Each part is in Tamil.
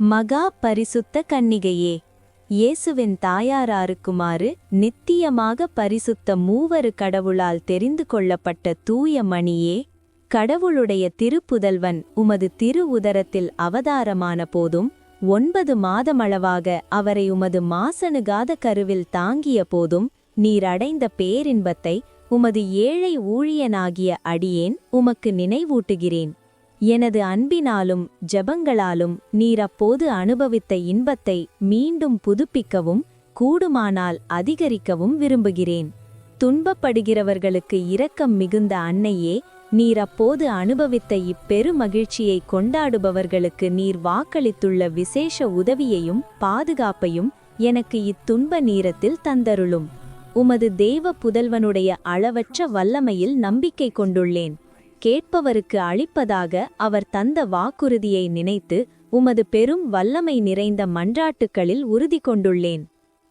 மகா பரிசுத்த கன்னிகையே இயேசுவின் தாயாராருக்குமாறு நித்தியமாக பரிசுத்த மூவரு கடவுளால் தெரிந்து கொள்ளப்பட்ட தூய மணியே கடவுளுடைய திருப்புதல்வன் உமது திரு உதரத்தில் அவதாரமான போதும் ஒன்பது மாதமளவாக அவரை உமது மாசனுகாத கருவில் தாங்கிய போதும் நீர் அடைந்த பேரின்பத்தை உமது ஏழை ஊழியனாகிய அடியேன் உமக்கு நினைவூட்டுகிறேன். எனது அன்பினாலும் ஜெபங்களாலும் நீர் அப்போது அனுபவித்த இன்பத்தை மீண்டும் புதுப்பிக்கவும் கூடுமானால் அதிகரிக்கவும் விரும்புகிறேன். துன்பப்படுகிறவர்களுக்கு இரக்கம் மிகுந்த அன்னையே நீர் அப்போது அனுபவித்த இப்பெரு மகிழ்ச்சியை கொண்டாடுபவர்களுக்கு நீர் வாக்களித்துள்ள விசேஷ உதவியையும் பாதுகாப்பையும் எனக்கு இத்துன்ப நீரத்தில் தந்தருளும். உமது தெய்வ புதல்வனுடைய அளவற்ற வல்லமையில் நம்பிக்கை கொண்டுள்ளேன். கேட்பவருக்கு அளிப்பதாக அவர் தந்த வாக்குறுதியை நினைத்து உமது பெரும் வல்லமை நிறைந்த மன்றாட்டுக்களில் உறுதி கொண்டுள்ளேன்.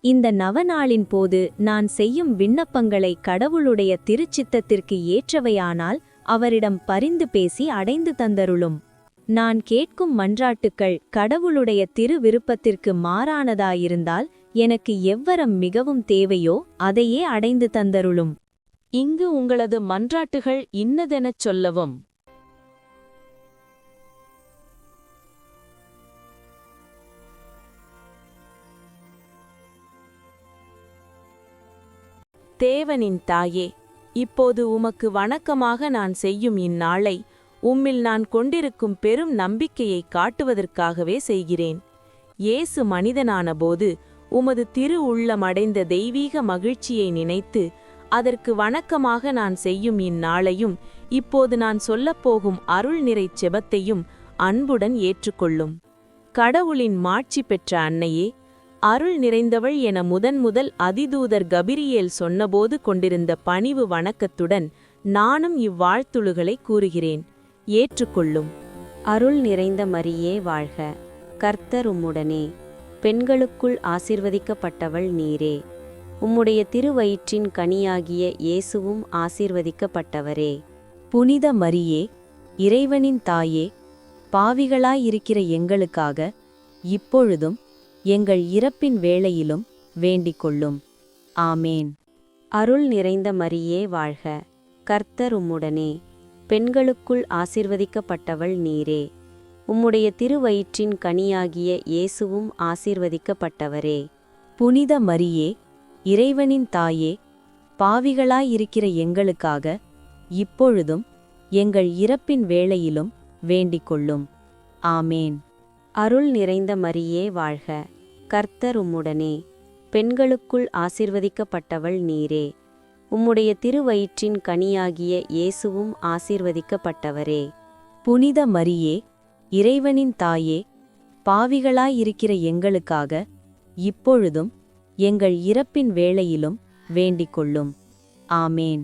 இந்த நவநாளின் போது நான் செய்யும் விண்ணப்பங்களை கடவுளுடைய திருச்சித்தத்திற்கு ஏற்றவையானால் அவரிடம் பரிந்து பேசி அடைந்து தந்தருளும். நான் கேட்கும் மன்றாட்டுக்கள் கடவுளுடைய திரு விருப்பத்திற்கு மாறானதாயிருந்தால் எனக்கு எவ்வரம் மிகவும் தேவையோ அதையே அடைந்து தந்தருளும். இங்கு உங்களது மன்றாட்டுகள் இன்னதெனச் சொல்லவும். தேவனின் தாயே இப்போது உமக்கு வணக்கமாக நான் செய்யும் இந்நாளை உம்மில் நான் கொண்டிருக்கும் பெரும் நம்பிக்கையை காட்டுவதற்காகவே செய்கிறேன். இயேசு மனிதனானபோது உமது திரு உள்ளமடைந்த தெய்வீக மகிழ்ச்சியை நினைத்து அதற்கு வணக்கமாக நான் செய்யும் இந்நாளையும் இப்போது நான் சொல்லப்போகும் அருள் நிறைச் செபத்தையும் அன்புடன் ஏற்றுக்கொள்ளும். கடவுளின் மாட்சி பெற்ற அன்னையே அருள் நிறைந்தவள் என முதன் முதல் அதிதூதர் கபிரியேல் சொன்னபோது கொண்டிருந்த பணிவு வணக்கத்துடன் நானும் இவ்வாழ்த்துழுகளை கூறுகிறேன். ஏற்றுக்கொள்ளும். அருள் நிறைந்த மரியே வாழ்க. கர்த்தர் உம்முடனே. பெண்களுக்குள் ஆசிர்வதிக்கப்பட்டவள் நீரே. உம்முடைய திருவயிற்றின் கனியாகிய இயேசுவும் ஆசீர்வதிக்கப்பட்டவரே. புனித மரியே இறைவனின் தாயே பாவிகளாயிருக்கிற எங்களுக்காக இப்பொழுதும் எங்கள் இறப்பின் வேளையிலும் வேண்டிக் கொள்ளும் ஆமேன். அருள் நிறைந்த மரியே வாழ்க. கர்த்தர் உம்முடனே பெண்களுக்குள் ஆசிர்வதிக்கப்பட்டவள் நீரே. உம்முடைய திருவயிற்றின் கனியாகிய இயேசுவும் ஆசீர்வதிக்கப்பட்டவரே. புனித மரியே இறைவனின் தாயே பாவிகளாயிருக்கிற எங்களுக்காக இப்பொழுதும் எங்கள் இறப்பின் வேளையிலும் வேண்டிக்கொள்ளும். ஆமேன். அருள் நிறைந்த மரியே வாழ்க. கர்த்தர் உம்முடனே. பெண்களுக்குள் ஆசிர்வதிக்கப்பட்டவள் நீரே. உம்முடைய திருவயிற்றின் கனியாகிய இயேசுவும் ஆசீர்வதிக்கப்பட்டவரே. புனித மரியே இறைவனின் தாயே பாவிகளாயிருக்கிற எங்களுக்காக இப்பொழுதும் எங்கள் இறப்பின் வேளையிலும் வேண்டிக் கொள்ளும் ஆமேன்.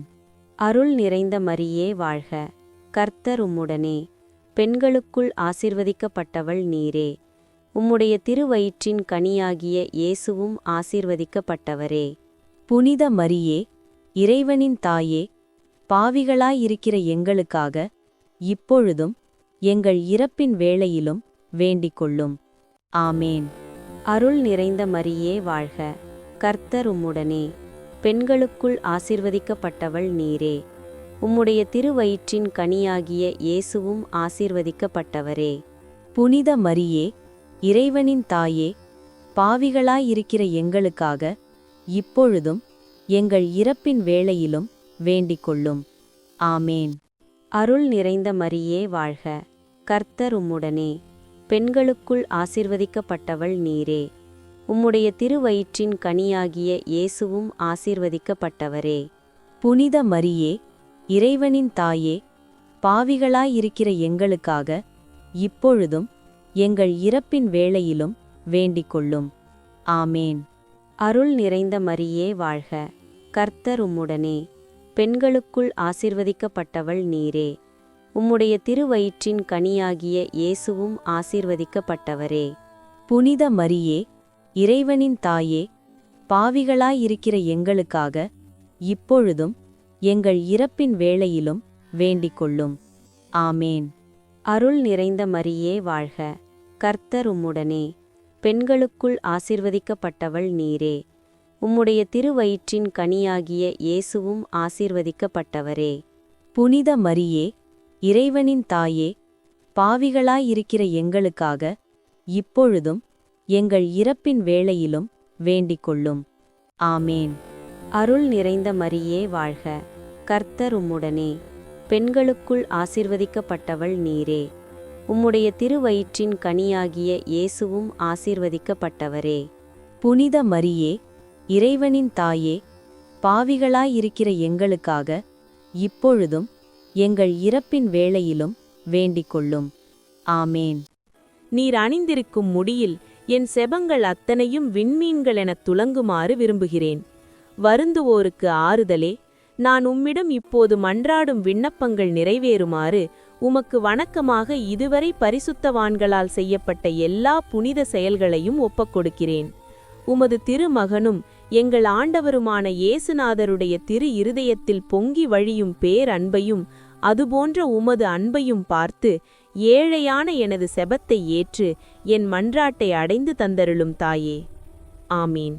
அருள் நிறைந்த மரியே வாழ்க. கர்த்தர் உம்முடனே. பெண்களுக்குள் ஆசிர்வதிக்கப்பட்டவள் நீரே. உம்முடைய திருவயிற்றின் கனியாகிய இயேசுவும் ஆசிர்வதிக்கப்பட்டவரே. புனித மரியே இறைவனின் தாயே பாவிகளாயிருக்கிற எங்களுக்காக இப்பொழுதும் எங்கள் இறப்பின் வேளையிலும் வேண்டிக் கொள்ளும் ஆமேன். அருள் நிறைந்த மரியே வாழ்க. கர்த்தர் உம்முடனே. பெண்களுக்குள் ஆசிர்வதிக்கப்பட்டவள் நீரே. உம்முடைய திருவயிற்றின் கனியாகிய இயேசுவும் ஆசிர்வதிக்கப்பட்டவரே. புனித மரியே இறைவனின் தாயே பாவிகளாயிருக்கிற எங்களுக்காக இப்பொழுதும் எங்கள் இறப்பின் வேளையிலும் வேண்டிக்கொள்ளும். ஆமேன். அருள் நிறைந்த மரியே வாழ்க. கர்த்தர் உம்முடனே. பெண்களுக்குள் ஆசிர்வதிக்கப்பட்டவள் நீரே. உம்முடைய திருவயிற்றின் கனியாகிய இயேசுவும் ஆசீர்வதிக்கப்பட்டவரே. புனித மரியே இறைவனின் தாயே பாவிகளாயிருக்கிற எங்களுக்காக இப்பொழுதும் எங்கள் இறப்பின் வேளையிலும் வேண்டிக்கொள்ளும். ஆமேன். அருள் நிறைந்த மரியே வாழ்க. கர்த்தர் உம்முடனே பெண்களுக்குள் ஆசிர்வதிக்கப்பட்டவள் நீரே. உம்முடைய திருவயிற்றின் கனியாகிய இயேசுவும் ஆசீர்வதிக்கப்பட்டவரே. புனித மரியே இறைவனின் தாயே பாவிகளாயிருக்கிற எங்களுக்காக இப்பொழுதும் எங்கள் இறப்பின் வேளையிலும் வேண்டிக் கொள்ளும் ஆமேன். அருள் நிறைந்த மரியே வாழ்க. கர்த்தர் உம்முடனே. பெண்களுக்குள் ஆசிர்வதிக்கப்பட்டவள் நீரே. உம்முடைய திருவயிற்றின் கனியாகிய இயேசுவும் ஆசீர்வதிக்கப்பட்டவரே. புனித மரியே இறைவனின் தாயே பாவிகளாயிருக்கிற எங்களுக்காக இப்பொழுதும் எங்கள் இறப்பின் வேளையிலும் வேண்டிக்கொள்ளும். ஆமேன். அருள் நிறைந்த மரியே வாழ்க. கர்த்தர் உம்முடனே. பெண்களுக்குள் ஆசிர்வதிக்கப்பட்டவள் நீரே. உம்முடைய திருவயிற்றின் கனியாகிய இயேசுவும் ஆசிர்வதிக்கப்பட்டவரே. புனித மரியே இறைவனின் தாயே பாவிகளாயிருக்கிற எங்களுக்காக இப்பொழுதும் எங்கள் இறப்பின் வேளையிலும் வேண்டிக் கொள்ளும் ஆமேன். நீர் அணிந்திருக்கும் முடியில் என் செபங்கள் அத்தனையும் விண்மீன்கள் என துலங்குமாறு விரும்புகிறேன். வருந்துவோருக்கு ஆறுதலே நான் உம்மிடம் இப்போது மன்றாடும் விண்ணப்பங்கள் நிறைவேறுமாறு உமக்கு வணக்கமாக இதுவரை பரிசுத்தவான்களால் செய்யப்பட்ட எல்லா புனித செயல்களையும் ஒப்பக்கொடுக்கிறேன் உமது திருமகனும் எங்கள் ஆண்டவருமான இயேசுநாதருடைய திரு இருதயத்தில் பொங்கி வழியும் பேரன்பையும் அதுபோன்ற உமது அன்பையும் பார்த்து ஏழையான எனது செபத்தை ஏற்று என் மன்றாட்டை அடைந்து தந்தருளும் தாயே. ஆமீன்.